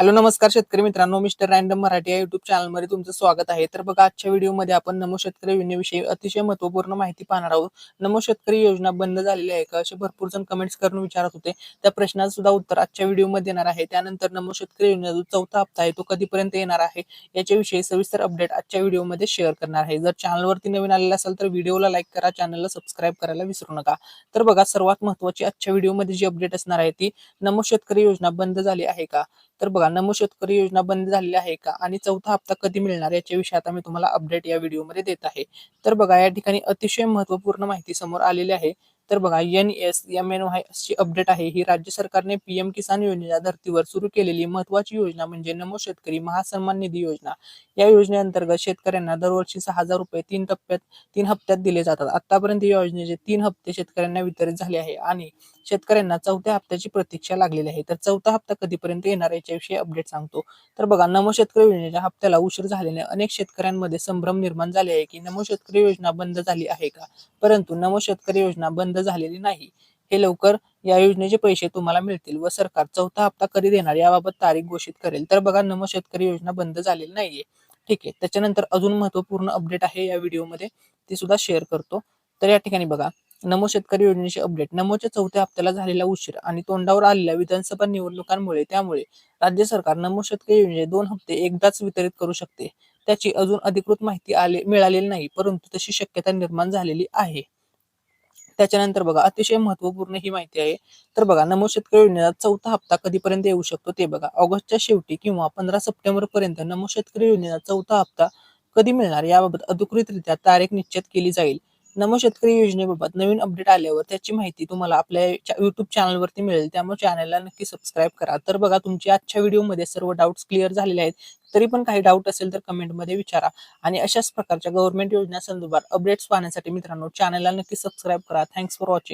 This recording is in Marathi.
हॅलो नमस्कार शेतकरी मित्रांनो मिस्टर रॅन्डम मराठी या युट्यूब चॅनलमध्ये तुमचं स्वागत आहे. तर बघा आजच्या व्हिडिओमध्ये आपण नमो शेतकरी योजनेविषयी अतिशय महत्त्वपूर्ण माहिती पाहणार आहोत. नमो शेतकरी योजना बंद झालेली आहे का? असे भरपूर जण कमेंट्स करून विचारत होते. त्या प्रश्नाचं सुद्धा उत्तर आजच्या व्हिडिओमध्ये येणार आहे. त्यानंतर नमो शेतकरी योजना जो चौथा हप्ता आहे तो कधीपर्यंत येणार आहे? याच्याविषयी सविस्तर अपडेट आजच्या व्हिडिओमध्ये शेअर करणार आहे. जर चॅनलवरती नवीन आलेला असेल तर व्हिडिओला लाईक करा चॅनलला सबस्क्राईब करायला विसरू नका. तर बघा सर्वात महत्वाची आजच्या व्हिडिओमध्ये जी अपडेट असणार आहे ती नमो शेतकरी योजना बंद झाली आहे का? तर बघा नमो शेतकरी योजना बंद झालेली आहे का? आणि चौथा हप्ता कधी मिळणार? याच्या विषयी आता मी तुम्हाला अपडेट या व्हिडिओमध्ये देत आहे. तर बघा या ठिकाणी अतिशय महत्त्वपूर्ण माहिती समोर आलेली आहे. तर बघा N S M N Y ची अपडेट आहे. ही राज्य सरकारने पीएम किसान योजनेच्या धर्तीवर सुरू केलेली महत्वाची योजना म्हणजे नमो शेतकरी महासन्मान निधी योजना. या योजनेअंतर्गत शेतकऱ्यांना दरवर्षी सहा हजार रुपये तीन टप्प्यात तीन हप्त्यात दिले जातात. आतापर्यंत या योजनेचे तीन हप्ते शेतकऱ्यांना वितरित झाले आहे आणि शेतकऱ्यांना चौथ्या हप्त्याची प्रतीक्षा लागलेली आहे. तर चौथा हप्ता कधीपर्यंत येणार याच्याविषयी अपडेट सांगतो. तर बघा नमो शेतकरी योजनेच्या हप्त्याला उशीर झाल्याने अनेक शेतकऱ्यांमध्ये संभ्रम निर्माण झाले आहे की नमो शेतकरी योजना बंद झाली आहे का? परंतु नमो शेतकरी योजना बंद झालेली नाही. हे लवकर या योजनेचे पैसे तुम्हाला मिळतील व सरकार चौथा हप्ता कधी देणार याबाबत तारीख घोषित करेल. तर बघा नमो शेतकरी योजना बंद झालेली नाहीये. ठीक आहे. त्याच्यानंतर अजून महत्त्वपूर्ण अपडेट आहे या व्हिडिओमध्ये. ती सुद्धा शेअर करतो. तर या ठिकाणी बघा नमो शेतकरी योजनेचे अपडेट. नमोच्या चौथ्या हप्त्याला झालेला उशीर आणि तोंडावर आलेल्या विधानसभा निवडणुकांमुळे त्यामुळे राज्य सरकार नमो शेतकरी योजनेचे दोन हप्ते एकदाच वितरित करू शकते. त्याची अजून अधिकृत माहिती आले मिळालेली नाही परंतु तशी शक्यता निर्माण झालेली आहे. त्याच्यानंतर बघा अतिशय महत्त्वपूर्ण ही माहिती आहे. तर बघा नमो शेतकरी योजनेचा चौथा हप्ता कधीपर्यंत येऊ शकतो ते बघा. ऑगस्टच्या शेवटी किंवा पंधरा सप्टेंबर पर्यंत नमो शेतकरी योजनेचा चौथा हप्ता कधी मिळणार याबाबत अधिकृतरित्या तारीख निश्चित केली जाईल. नम शेतकरी योजनेबाबत नवीन अपडेट आल्यावर त्याची माहिती तुम्हाला आपल्या युट्यूब चॅनलवरती मिळेल. त्यामुळे चॅनलला नक्की सबस्क्राईब करा. तर बघा तुमच्या आजच्या व्हिडिओमध्ये सर्व डाऊट्स क्लिअर झालेले आहेत. तरी पण काही डाऊट असेल तर कमेंटमध्ये विचारा. आणि अशाच प्रकारच्या गव्हर्नमेंट योजना संदर्भात अपडेट्स पाहण्यासाठी मित्रांनो चॅनलला नक्की सबस्क्राईब करा. Thanks for watching